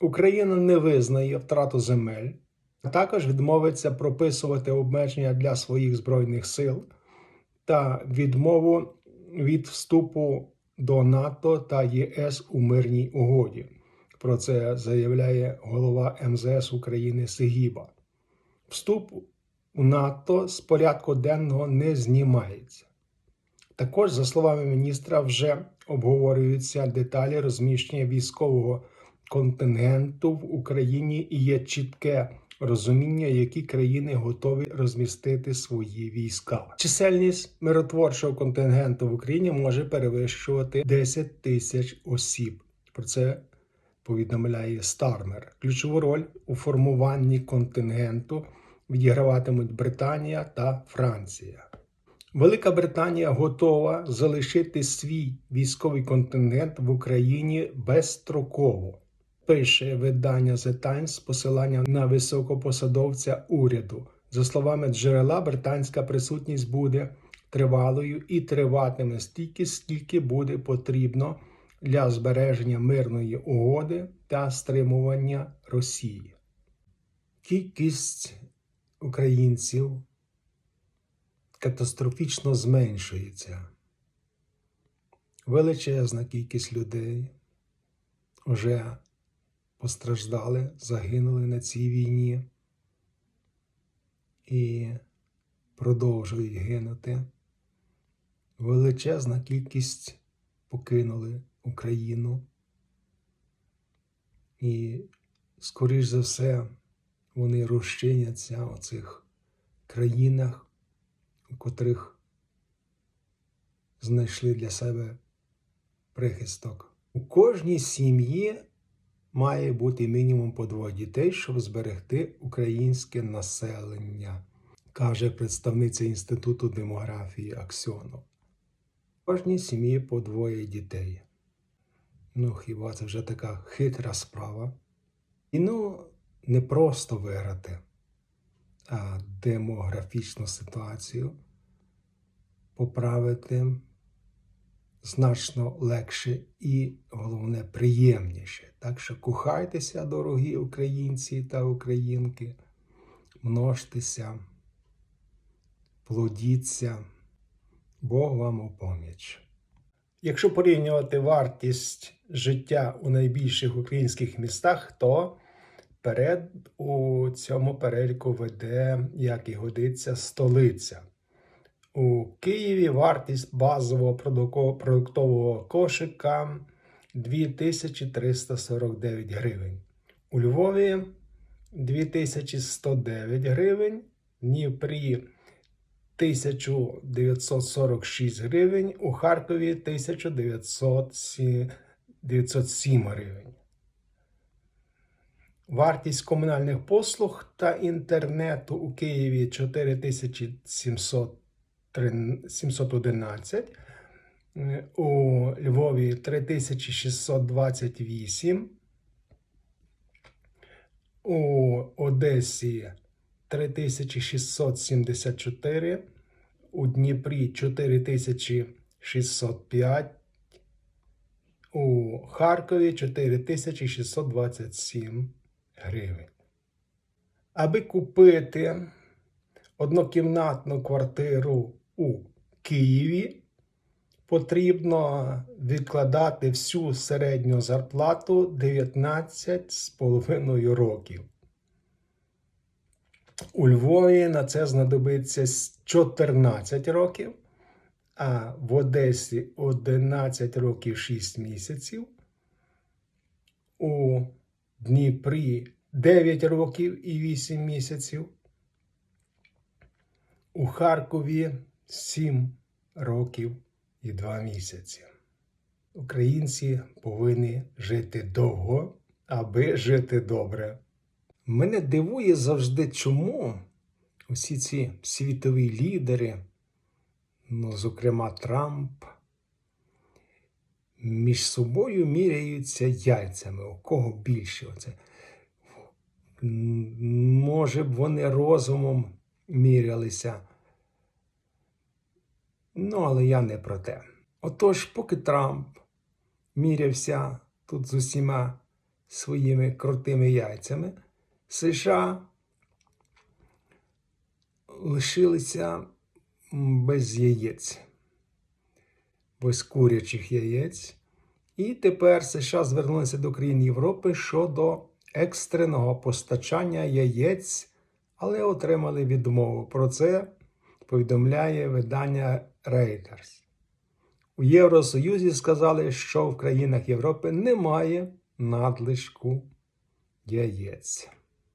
Україна не визнає втрату земель, а також відмовиться прописувати обмеження для своїх збройних сил та відмову від вступу до НАТО та ЄС у мирній угоді. Про це заявляє голова МЗС України Сигіба. Вступ у НАТО з порядку денного не знімається. Також, за словами міністра, вже обговорюються деталі розміщення військового контингенту в Україні і є чітке розуміння, які країни готові розмістити свої війська. Чисельність миротворчого контингенту в Україні може перевищувати 10 тисяч осіб. Про це повідомляє Стармер. Ключову роль у формуванні контингенту відіграватимуть Британія та Франція. Велика Британія готова залишити свій військовий контингент в Україні безстроково. Пише видання The Times з посилання на високопосадовця уряду. За словами джерела, британська присутність буде тривалою і триватиме стільки, скільки буде потрібно для збереження мирної угоди та стримування Росії. Кількість українців катастрофічно зменшується. Величезна кількість людей вже постраждали, загинули на цій війні і продовжують гинути. Величезна кількість покинули Україну. І, скоріш за все, вони розчиняться у цих країнах, у котрих знайшли для себе прихисток. У кожній сім'ї має бути мінімум по двоє дітей, щоб зберегти українське населення, каже представниця Інституту демографії Аксьонов. Кожній сім'ї по двоє дітей. Ну, хіба це вже така хитра справа? І ну, не просто виграти а демографічну ситуацію поправити значно легше і, головне, приємніше. Так що кохайтеся, дорогі українці та українки, множтеся, плодіться, Бог вам у поміч. Якщо порівнювати вартість життя у найбільших українських містах, то Перед у цьому переліку веде, як і годиться, столиця. У Києві вартість базового продуктового кошика 2349 гривень. У Львові 2109 гривень, Дніпрі 1946 гривень, у Харкові 1907 гривень. Вартість комунальних послуг та інтернету у Києві 4711, у Львові 3628, у Одесі 3674, у Дніпрі 4605, у Харкові 4627 гривень. Аби купити однокімнатну квартиру у Києві, потрібно відкладати всю середню зарплату 19,5 років. У Львові на це знадобиться 14 років, а в Одесі 11 років 6 місяців. У Дніпрі 9 років і 8 місяців. У Харкові 7 років і 2 місяці. Українці повинні жити довго, аби жити добре. Мене дивує завжди, чому усі ці світові лідери, ну, зокрема Трамп, між собою міряються яйцями, у кого більше. Оце. Може б вони розумом мірялися. Ну, але я не про те. Отож, поки Трамп мірявся тут з усіма своїми крутими яйцями, США лишилися без яєць, без курячих яєць. І тепер США звернулися до країн Європи щодо екстреного постачання яєць, але отримали відмову. Про це повідомляє видання Reuters. У Євросоюзі сказали, що в країнах Європи немає надлишку яєць.